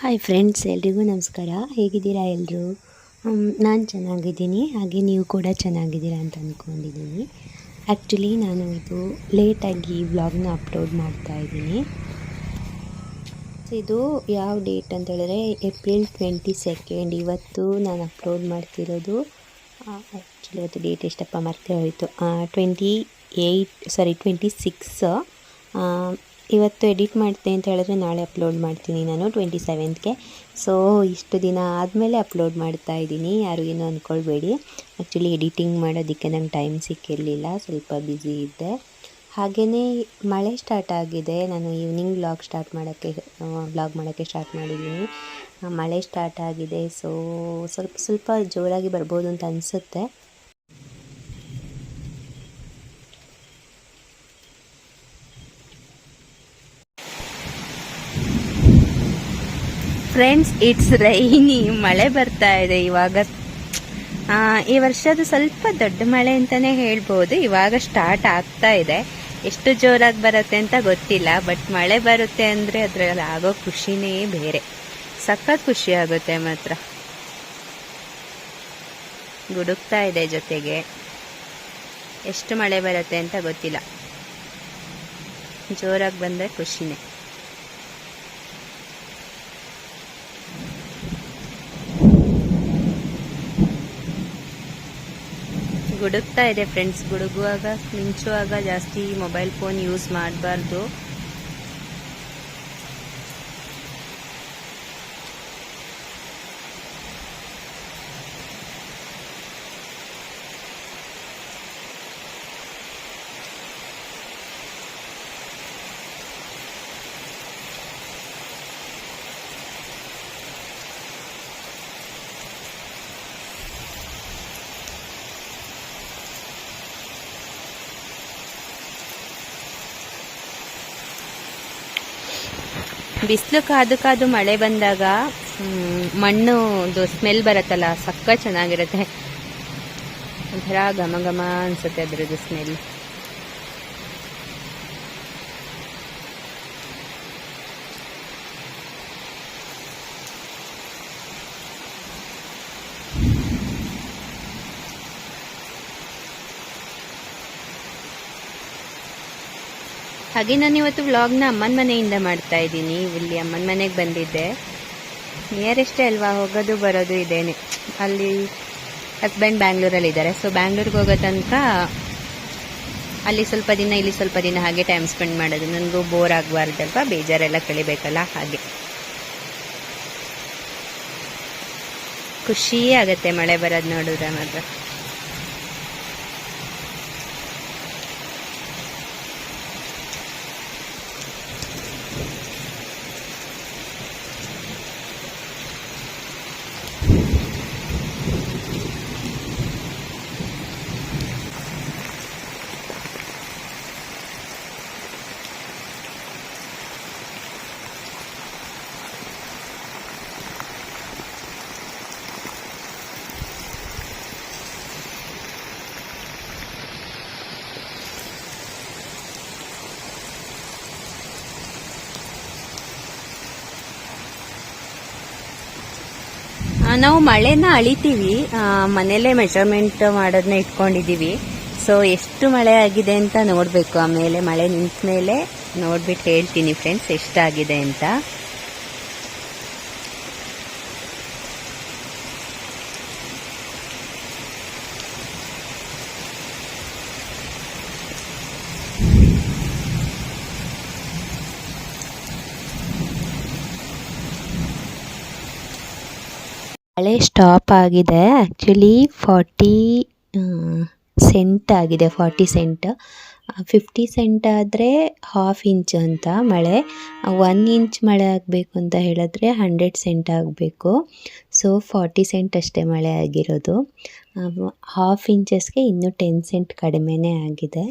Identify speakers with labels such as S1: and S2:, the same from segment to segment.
S1: Hi friends ಎಲ್ರಿಗೂ ನಮಸ್ಕಾರ. ಹೇಗಿದ್ದೀರಾ ಎಲ್ಲರೂ ನಾನು ಚೆನ್ನಾಗಿದ್ದೀನಿ. ಹಾಗೆ ನೀವು ಕೂಡ ಚೆನ್ನಾಗಿದ್ದೀರಾ ಅಂತ ಅಂದ್ಕೊಂಡಿದ್ದೀನಿ ಆ್ಯಕ್ಚುಲಿ ನಾನು ಇದು ಲೇಟಾಗಿ ವ್ಲಾಗ್ನ ಅಪ್ಲೋಡ್ ಮಾಡ್ತಾ ಇದ್ದೀನಿ. ಇದು ಯಾವ ಡೇಟ್ ಅಂತ ಹೇಳಿದ್ರೆ ಏಪ್ರಿಲ್ ಟ್ವೆಂಟಿ ಸೆಕೆಂಡ್ ಇವತ್ತು ನಾನು ಅಪ್ಲೋಡ್ ಮಾಡ್ತಿರೋದು ಆ್ಯಕ್ಚುಲಿ ಇವತ್ತು ಡೇಟ್ ಎಷ್ಟಪ್ಪ ಮರ್ತೇ ಹೋಯಿತು. Twenty eight sorry twenty six ಇವತ್ತು ಎಡಿಟ್ ಮಾಡ್ತೀನಿ ಅಂತ ಹೇಳಿದ್ರೆ ನಾಳೆ ಅಪ್ಲೋಡ್ ಮಾಡ್ತೀನಿ ನಾನು ಟ್ವೆಂಟಿ ಸೆವೆಂತ್ಗೆ. ಸೊ ಇಷ್ಟು ದಿನ ಆದಮೇಲೆ ಅಪ್ಲೋಡ್ ಮಾಡ್ತಾ ಇದ್ದೀನಿ. ಯಾರು ಏನೂ ಅಂದ್ಕೊಳ್ಬೇಡಿ ಆ್ಯಕ್ಚುಲಿ ಎಡಿಟಿಂಗ್ ಮಾಡೋದಕ್ಕೆ ನಂಗೆ ಟೈಮ್ ಸಿಕ್ಕಿರಲಿಲ್ಲ. ಸ್ವಲ್ಪ ಬ್ಯುಸಿ ಇದ್ದೆ. ಹಾಗೆಯೇ ಮಳೆ ಸ್ಟಾರ್ಟ್ ಆಗಿದೆ. ನಾನು ಈವ್ನಿಂಗ್ ವ್ಲಾಗ್ ಸ್ಟಾರ್ಟ್ ಮಾಡೋಕ್ಕೆ ವ್ಲಾಗ್ ಮಾಡೋಕ್ಕೆ ಸ್ಟಾರ್ಟ್ ಮಾಡಿದ್ದೀನಿ. ಮಳೆ ಸ್ಟಾರ್ಟ್ ಆಗಿದೆ. ಸೊ ಸ್ವಲ್ಪ ಸ್ವಲ್ಪ ಜೋರಾಗಿ ಬರ್ಬೋದು ಅಂತ ಅನಿಸುತ್ತೆ. ಫ್ರೆಂಡ್ಸ್ ಇಟ್ಸ್ ರೈನಿ ಮಳೆ ಬರ್ತಾ ಇದೆ ಇವಾಗ. ಈ ವರ್ಷದ ಸ್ವಲ್ಪ ದೊಡ್ಡ ಮಳೆ ಅಂತಾನೆ ಹೇಳ್ಬೋದು. ಇವಾಗ ಸ್ಟಾರ್ಟ್ ಆಗ್ತಾ ಇದೆ. ಎಷ್ಟು ಜೋರಾಗಿ ಬರುತ್ತೆ ಅಂತ ಗೊತ್ತಿಲ್ಲ ಬಟ್ ಮಳೆ ಬರುತ್ತೆ ಅಂದರೆ ಅದರಲ್ಲಿ ಆಗೋ ಖುಷಿನೇ ಬೇರೆ. ಸಖತ್ ಖುಷಿ ಆಗುತ್ತೆ ಮಾತ್ರ. ಗುಡುಕ್ತಾ ಇದೆ ಜೊತೆಗೆ. ಎಷ್ಟು ಮಳೆ ಬರುತ್ತೆ ಅಂತ ಗೊತ್ತಿಲ್ಲ. ಜೋರಾಗಿ ಬಂದರೆ ಖುಷಿನೇ. ಗುಡುಕ್ತಾ ಇದೆ ಫ್ರೆಂಡ್ಸ್ ಗುಡುಗುವಾಗ ಮಿಂಚುವಾಗ ಜಾಸ್ತಿ ಮೊಬೈಲ್ ಫೋನ್ ಯೂಸ್ ಮಾಡಬಾರ್ದು. ಬಿಸಿಲು ಕಾದು ಕಾದು ಮಳೆ ಬಂದಾಗ ಮಣ್ಣು ಮಣ್ಣು ಸ್ಮೆಲ್ ಬರುತ್ತಲ್ಲ ಸಕ್ಕ ಚೆನ್ನಾಗಿರುತ್ತೆ. ಒಂಥರ ಘಮ ಘಮ ಅನ್ಸುತ್ತೆ ಅದರದ್ದು ಸ್ಮೆಲ್ ಹಾಗೆ ನಾನು ಇವತ್ತು ವ್ಲಾಗ್ನ ಅಮ್ಮನ ಮನೆಯಿಂದ ಮಾಡ್ತಾ ಇದ್ದೀನಿ. ಇಲ್ಲಿ ಅಮ್ಮನ ಮನೆಗೆ ಬಂದಿದ್ದೆ. ನಿಯರೆಸ್ಟೇ ಅಲ್ವಾ, ಹೋಗೋದು ಬರೋದು ಇದೇನೆ. ಅಲ್ಲಿ ಹಸ್ಬೆಂಡ್ ಬ್ಯಾಂಗ್ಳೂರಲ್ಲಿ ಇದ್ದಾರೆ. ಸೊ ಬ್ಯಾಂಗ್ಳೂರ್ಗೆ ಹೋಗೋ ತನಕ ಅಲ್ಲಿ ಸ್ವಲ್ಪ ದಿನ, ಇಲ್ಲಿ ಸ್ವಲ್ಪ ದಿನ ಹಾಗೆ ಟೈಮ್ ಸ್ಪೆಂಡ್ ಮಾಡೋದು. ನನಗೂ ಬೋರ್ ಆಗಬಾರ್ದಲ್ವ? ಬೇಜಾರೆಲ್ಲ ಕಳಿಬೇಕಲ್ಲ? ಹಾಗೆ. ಖುಷಿಯೇ ಆಗತ್ತೆ ಮಳೆ ಬರೋದು ನೋಡಿದ್ರೆ ಮಾತ್ರ. ನಾವು ಮಳೆನ ಅಳಿತೀವಿ. ಮನೆಯಲ್ಲೇ ಮೆಜರ್ಮೆಂಟ್ ಮಾಡೋದನ್ನ ಇಟ್ಕೊಂಡಿದ್ದೀವಿ. ಸೊ ಎಷ್ಟು ಮಳೆ ಆಗಿದೆ ಅಂತ ನೋಡಬೇಕು. ಆಮೇಲೆ ಮಳೆ ನಿಂತ ಮೇಲೆ ನೋಡ್ಬಿಟ್ಟು ಹೇಳ್ತೀನಿ ಫ್ರೆಂಡ್ಸ್ ಎಷ್ಟಾಗಿದೆ ಅಂತ. ಮಳೆ ಸ್ಟಾಪ್ ಆಗಿದೆ. ಆ್ಯಕ್ಚುಲಿ ಫಾರ್ಟಿ ಸೆಂಟ್ ಆಗಿದೆ ಫಾರ್ಟಿ ಸೆಂಟ್ ಫಿಫ್ಟಿ ಸೆಂಟ್ ಆದರೆ ಹಾಫ್ ಇಂಚ್ ಅಂತ ಮಳೆ. ಒನ್ ಇಂಚ್ ಮಳೆ ಆಗಬೇಕು ಅಂತ ಹೇಳಿದ್ರೆ ಹಂಡ್ರೆಡ್ ಸೆಂಟ್ ಆಗಬೇಕು. ಸೊ ಫಾರ್ಟಿ ಸೆಂಟ್ ಅಷ್ಟೇ ಮಳೆ ಆಗಿರೋದು. ಹಾಫ್ ಇಂಚಸ್ಗೆ ಇನ್ನೂ ಟೆನ್ ಸೆಂಟ್ ಕಡಿಮೆನೇ ಆಗಿದೆ.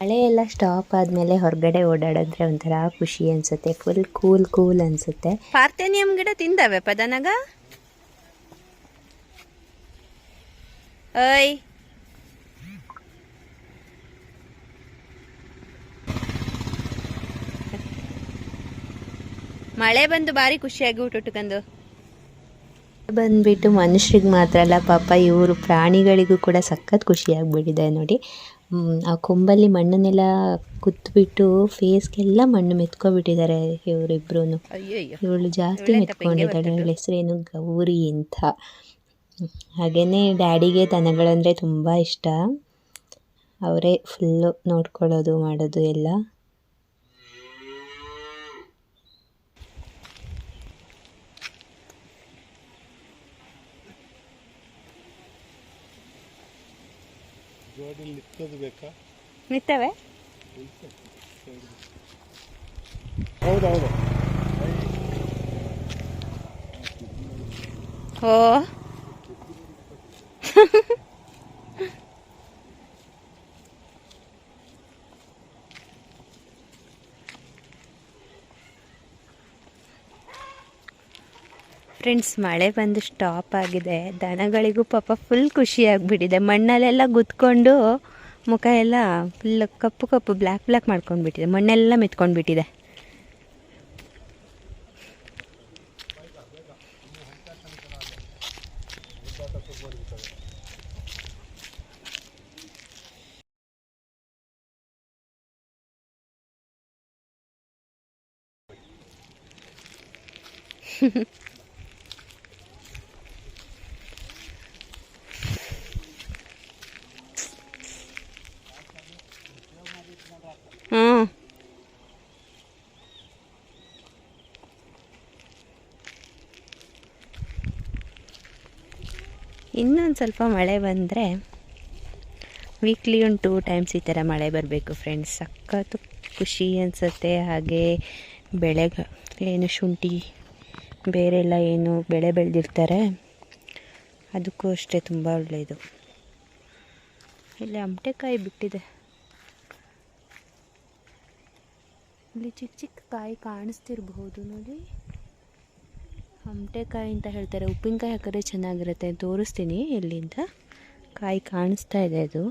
S1: ಮಳೆ ಎಲ್ಲ ಸ್ಟಾಪ್ ಆದಮೇಲೆ ಹೊರಗಡೆ ಓಡಾಡಿದ್ರೆ ಒಂಥರ ಖುಷಿ ಅನಿಸುತ್ತೆ. ಫುಲ್ ಕೂಲ್ ಕೂಲ್ ಅನಿಸುತ್ತೆ. ಪಾರ್ಥೇನಿಯಂ ಗಿಡ ತಿಂದವೆ ಪದನಗ? ಓಯ್
S2: ಮಳೆ ಬಂದು ಭಾರಿ ಖುಷಿಯಾಗಿ ಊಟ ಉಟ್ಕೊಂಡು.
S1: ಬಂದ್ಬಿಟ್ಟು ಮನುಷ್ಯರಿಗೆ ಮಾತ್ರ ಅಲ್ಲ ಪಾಪ ಇವರು ಪ್ರಾಣಿಗಳಿಗೂ ಕೂಡ ಸಖತ್ ಖುಷಿಯಾಗಿಬಿಟ್ಟಿದೆ ನೋಡಿ. ಹ್ಮ್, ಆ ಕೊಂಬಲ್ಲಿ ಮಣ್ಣನ್ನೆಲ್ಲ ಕುತ್ಬಿಟ್ಟು ಫೇಸ್ಗೆಲ್ಲ ಮಣ್ಣು ಮೆತ್ಕೊಬಿಟ್ಟಿದ್ದಾರೆ ಇವರಿಬ್ರು ಇವಳು ಜಾಸ್ತಿ ಮೆತ್ಕೊಂಡಿದ್ದಾಳೆ ಅವಳ ಹೆಸರೇನು ಗೌರಿ ಅಂತ. ಹಾಗೇನೆ ಡ್ಯಾಡಿಗೆ ದನಗಳಂದರೆ ತುಂಬ ಇಷ್ಟ. ಅವರೇ ಫುಲ್ಲು ನೋಡ್ಕೊಳ್ಳೋದು ಮಾಡೋದು ಎಲ್ಲ.
S2: ನಿತ್ತವೆ
S3: ಹೌದೌದು.
S2: ಓ. ಫ್ರೆಂಡ್ಸ್, ಮಳೆ ಬಂದು ಸ್ಟಾಪ್ ಆಗಿದೆ. ದನಗಳಿಗೂ ಪಾಪ ಫುಲ್ ಖುಷಿ ಆಗಿಬಿಟ್ಟಿದೆ. ಮಣ್ಣಲ್ಲೆಲ್ಲ ಗುದ್ಕೊಂಡು ಮುಖ ಎಲ್ಲ ಫುಲ್ ಕಪ್ಪು ಕಪ್ಪು ಬ್ಲ್ಯಾಕ್ ಬ್ಲ್ಯಾಕ್ ಮಾಡ್ಕೊಂಡ್ಬಿಟ್ಟಿದೆ. ಮಣ್ಣೆಲ್ಲ ಮೆತ್ಕೊಂಡ್ಬಿಟ್ಟಿದೆ. ಇನ್ನೊಂದು ಸ್ವಲ್ಪ ಮಳೆ ಬಂದರೆ ವೀಕ್ಲಿ ಒಂದು ಟೂ ಟೈಮ್ಸ್ ಈ ಥರ ಮಳೆ ಬರಬೇಕು ಫ್ರೆಂಡ್ಸ್ ಸಖತ್ತು ಖುಷಿ ಅನಿಸುತ್ತೆ. ಹಾಗೆ ಬೆಳೆಗ ಏನು ಶುಂಠಿ, ಬೇರೆಲ್ಲ ಏನು ಬೆಳೆ ಬೆಳೆದಿರ್ತಾರೆ. ಅದಕ್ಕೂ ಅಷ್ಟೇ ತುಂಬ ಒಳ್ಳೆಯದು ಇಲ್ಲಿ ಅಮಟೆಕಾಯಿ ಬಿಟ್ಟಿದೆ. ಇಲ್ಲಿ ಚಿಕ್ಕ ಚಿಕ್ಕ ಕಾಯಿ ಕಾಣಿಸ್ತಿರ್ಬಹುದು ನೋಡಿ. ಹಮಟೆಕಾಯಿ ಅಂತ ಹೇಳ್ತಾರೆ. ಉಪ್ಪಿನಕಾಯಿ ಹಾಕಿದ್ರೆ ಚೆನ್ನಾಗಿರುತ್ತೆ ತೋರಿಸ್ತೀನಿ ಎಲ್ಲಿಂದ ಕಾಯಿ ಕಾಣಿಸ್ತಾ ಇದೆ ಅದು.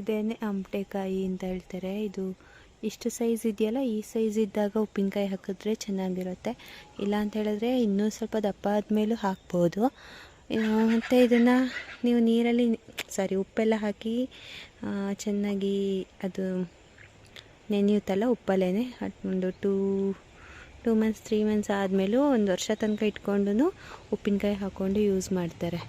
S2: ಇದೇನೆ ಅಂಬಟೆಕಾಯಿ ಅಂತ ಹೇಳ್ತಾರೆ. ಇದು ಇಷ್ಟು ಸೈಜ್ ಇದೆಯಲ್ಲ, ಈ ಸೈಜ್ ಇದ್ದಾಗ ಉಪ್ಪಿನಕಾಯಿ ಹಾಕಿದ್ರೆ ಚೆನ್ನಾಗಿರುತ್ತೆ. ಇಲ್ಲ ಅಂತ ಹೇಳಿದ್ರೆ ಇನ್ನೂ ಸ್ವಲ್ಪ ದಪ್ಪ ಆದಮೇಲೂ ಹಾಕ್ಬೋದು. ಮತ್ತು ಇದನ್ನು ನೀವು ನೀರಲ್ಲಿ ಸಾರಿ ಉಪ್ಪೆಲ್ಲ ಹಾಕಿ ಚೆನ್ನಾಗಿ ಅದು ನೆನೆಯುತ್ತಲ್ಲ ಉಪ್ಪಲ್ಲೇ ಒಂದು two two months three months ಆದಮೇಲೂ ಒಂದು ವರ್ಷ ತನಕ ಇಟ್ಕೊಂಡು ಉಪ್ಪಿನಕಾಯಿ ಹಾಕ್ಕೊಂಡು ಯೂಸ್ ಮಾಡ್ತಾರೆ.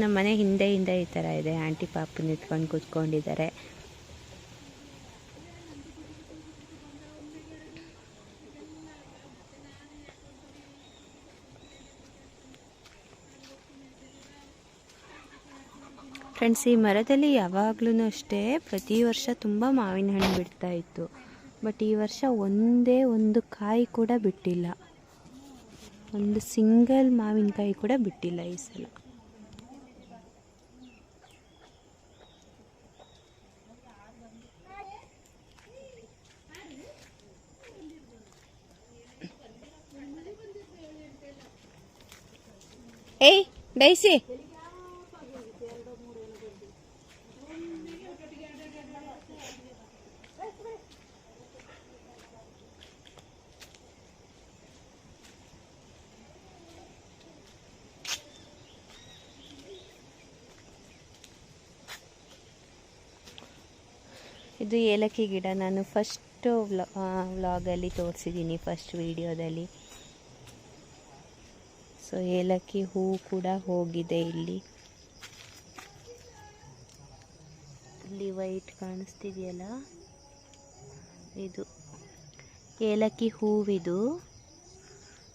S2: ನಮ್ಮ ಮನೆ ಹಿಂದೆ ಹಿಂದೆ ಈ ಥರ ಇದೆ. ಆಂಟಿ ಪಾಪು ನಿಂತ್ಕೊಂಡು ಕೂತ್ಕೊಂಡಿದ್ದಾರೆ. ಫ್ರೆಂಡ್ಸ್ ಈ ಮರದಲ್ಲಿ ಯಾವಾಗ್ಲೂ ಅಷ್ಟೇ ಪ್ರತಿ ವರ್ಷ ತುಂಬ ಮಾವಿನ ಹಣ್ಣು ಬಿಡ್ತಾ ಇತ್ತು. ಬಟ್ ಈ ವರ್ಷ ಒಂದೇ ಒಂದು ಕಾಯಿ ಕೂಡ ಬಿಟ್ಟಿಲ್ಲ. ಒಂದು ಸಿಂಗಲ್ ಮಾವಿನಕಾಯಿ ಕೂಡ ಬಿಟ್ಟಿಲ್ಲ ಈ ಸಲ. ಏಯ್ ಡೈಸಿ ಇದು ಏಲಕ್ಕಿ ಗಿಡ. ನಾನು ಫಸ್ಟು ವ್ಲಾ ವ್ಲಾಗಲ್ಲಿ ತೋರಿಸಿದ್ದೀನಿ ಫಸ್ಟ್ ವಿಡಿಯೋದಲ್ಲಿ ಸೊ ಏಲಕ್ಕಿ ಹೂ ಕೂಡ ಹೋಗಿದೆ ಇಲ್ಲಿ. ಇಲ್ಲಿ ವೈಟ್ ಕಾಣಿಸ್ತಿದೆಯಲ್ಲ? ಇದು ಏಲಕ್ಕಿ ಹೂವಿದು.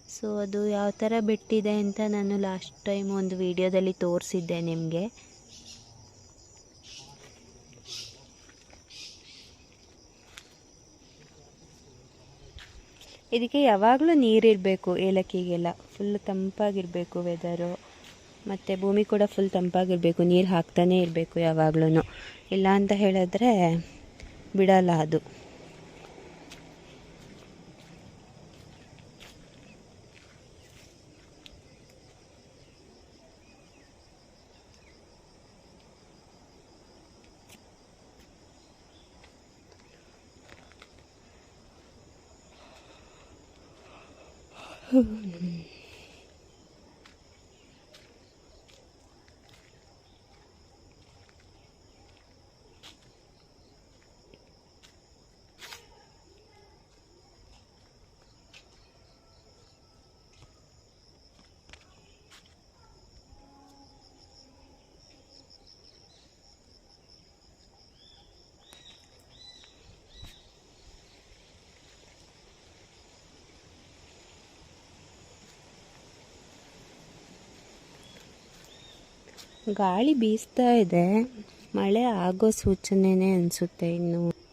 S2: ಸೊ ಅದು ಯಾವ ಥರ ಬಿಟ್ಟಿದೆ ಅಂತ ನಾನು ಲಾಸ್ಟ್ ಟೈಮ್ ಒಂದು ವಿಡಿಯೋದಲ್ಲಿ ತೋರಿಸಿದ್ದೆ ನಿಮಗೆ. ಇದಕ್ಕೆ ಯಾವಾಗಲೂ ನೀರಿರಬೇಕು ಏಲಕ್ಕಿಗೆಲ್ಲ. ಫುಲ್ ತಂಪಾಗಿರಬೇಕು ವೆದರು ಮತ್ತು ಭೂಮಿ ಕೂಡ ಫುಲ್ ತಂಪಾಗಿರಬೇಕು, ನೀರು ಹಾಕ್ತಾನೇ ಇರಬೇಕು ಯಾವಾಗ್ಲೂ ಇಲ್ಲ ಅಂತ ಹೇಳಿದ್ರೆ ಬಿಡಲ್ಲ ಅದು. ಗಾಳಿ ಬೀಸ್ತಾ ಇದೆ. ಮಳೆ ಆಗೋ ಸೂಚನೆನೇ ಅನಿಸುತ್ತೆ ಇನ್ನು.